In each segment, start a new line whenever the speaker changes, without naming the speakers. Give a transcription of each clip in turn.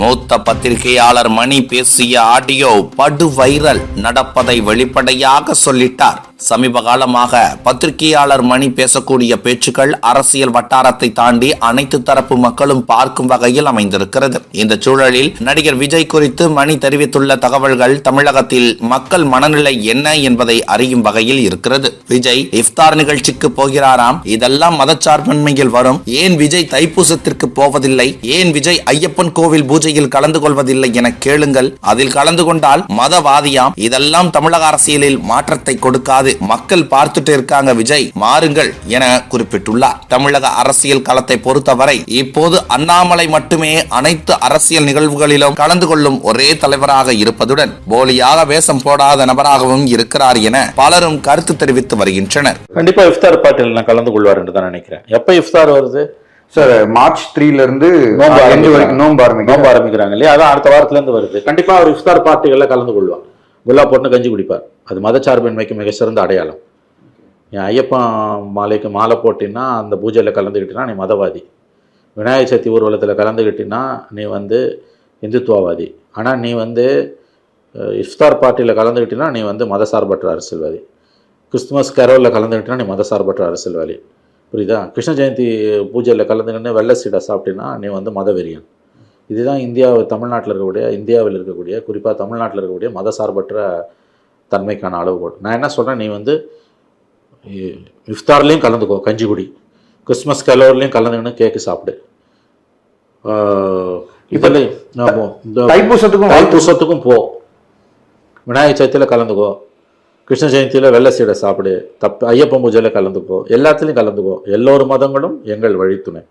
மூத்த பத்திரிகையாளர் மணி பேசிய ஆடியோ படு வைரல் நடப்பதை வெளிப்படையாக சொல்லிட்டார். சமீப காலமாக பத்திரிகையாளர் மணி பேசக்கூடிய பேச்சுக்கள் அரசியல் வட்டாரத்தை தாண்டி அனைத்து தரப்பு மக்களும் பார்க்கும் வகையில் அமைந்திருக்கிறது. இந்த சூழலில் நடிகர் விஜய் குறித்து மணி தெரிவித்துள்ள தகவல்கள் தமிழகத்தில் மக்கள் மனநிலை என்ன என்பதை அறியும் வகையில் இருக்கிறது. விஜய் இஃப்தார் நிகழ்ச்சிக்கு போகிறாராம். இதெல்லாம் மதச்சார்பின்மையில் வரும். ஏன் விஜய் தைப்பூசத்திற்கு போவதில்லை? ஏன் விஜய் ஐயப்பன் கோவில் பூஜையில் கலந்து கொள்வதில்லை என கேளுங்கள். அதில் கலந்து கொண்டால் மதவாதியாம். இதெல்லாம் தமிழக அரசியலில் மாற்றத்தை கொடுக்காது. மக்கள் பார்த்துட்டு இருக்காங்க விஜய். மாறுங்கள் என குறிப்பிட்டுள்ளார். தமிழக அரசியல் களத்தை பொறுத்தவரை இப்போது அண்ணாமலை மட்டுமே அனைத்து அரசியல் நிகழ்வுகளிலும் கலந்து கொள்ளும் ஒரே தலைவராக இருப்பதுடன் போலியாக வேஷம் போடாத நபராகவும் இருக்கிறார் என பலரும் கருத்து தெரிவித்து வருகின்றனர்.
கண்டிப்பா இஃப்தார் பார்ட்டியில் நான் கலந்து கொள்வார் என்று தான் நினைக்கிறேன். எப்ப இஃப்தார் வருது?
சார் மார்ச் த்ரீல இருந்து ஆரம்பிக்கும்
ஆரம்பிக்கிறாங்க. இல்லையா? அதான் அடுத்த வாரத்துல இருந்து வருது. கண்டிப்பா அவர் இஃப்தார் பார்ட்டிகளில் கலந்து கொள்வார். விழா போட்டு கஞ்சி குடிப்பார். அது மதச்சார்பின்மைக்கு மிக சிறந்த அடையாளம். என் ஐயப்பன் மாலைக்கு மாலை போட்டின்னா அந்த பூஜையில் கலந்துக்கிட்டினா நீ மதவாதி. விநாயகர் சதுர்த்தி ஊர்வலத்தில் கலந்துக்கிட்டினா நீ வந்து இந்துத்துவவாதி. ஆனால் நீ வந்து இஃப்தார் பார்ட்டியில் கலந்துக்கிட்டினா நீ வந்து மதசார்பற்ற அரசியல்வாதி. கிறிஸ்துமஸ் கேரோலில் கலந்துக்கிட்டினா நீ மதசார்பற்ற அரசியல்வாதி. புரியுதா? கிருஷ்ண ஜெயந்தி பூஜையில் கலந்துக்கிட்டு வெள்ளை சீடை சாப்பிட்டினா நீ வந்து மதவெறியன். இதுதான் இந்தியா தமிழ்நாட்டில் இருக்கக்கூடிய இந்தியாவில் இருக்கக்கூடிய குறிப்பாக தமிழ்நாட்டில் இருக்கக்கூடிய மதசார்பற்ற தன்மைக்கான அளவுகோல். நான் என்ன சொல்கிறேன் நீ வந்து இஃப்தார்லேயும் கலந்துக்கோ கஞ்சி குடி கிறிஸ்மஸ் கலோர்லேயும் கலந்துக்கின்னு கேக்கு சாப்பிடு. இந்த
தைப்பூசத்துக்கும்
தைப்பூசத்துக்கும் போ. விநாயகர் சதுர்த்தியில் கலந்துக்கோ. கிருஷ்ண ஜெயந்தியில் வெள்ளை சீடை சாப்பிடு. தப்பு ஐயப்பன் பூஜையில் கலந்துக்கோ. எல்லாத்துலேயும் கலந்துக்கோ. எல்லோரு மதங்களும் எங்கள் வழித்துணை.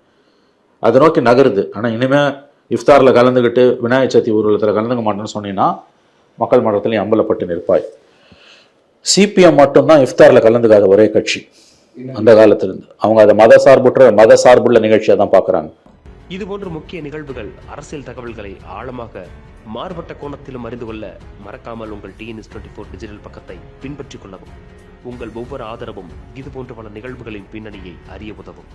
அதை நோக்கி நகருது. ஆனால் இனிமேல் இஃப்தாரில் கலந்துக்கிட்டு விநாயகர் சதுர்த்தி ஊர்வலத்தில் கலந்துக்க மாட்டேன்னு சொன்னீங்கன்னா மக்கள் மன்றத்திலையும் அம்பலப்பட்டு நிற்பாய். சிபிஎம் மட்டும்தான் இஃப்தாரில் கலந்துக்காத ஒரே கட்சி அந்த காலத்திலிருந்து. அவங்க அதை மத சார்புற்ற மத சார்புள்ள நிகழ்ச்சியாக தான் பார்க்குறாங்க.
இதுபோன்ற முக்கிய நிகழ்வுகள் அரசியல் தகவல்களை ஆழமாக மாறுபட்ட கோணத்திலும் அறிந்து கொள்ள மறக்காமல் உங்கள் டிஎன்எஸ் டுவெண்ட்டி ஃபோர் டிஜிட்டல் பக்கத்தை பின்பற்றிக் கொள்ளவும். உங்கள் ஒவ்வொரு ஆதரவும் இதுபோன்ற பல நிகழ்வுகளின் பின்னணியை அறிய உதவும்.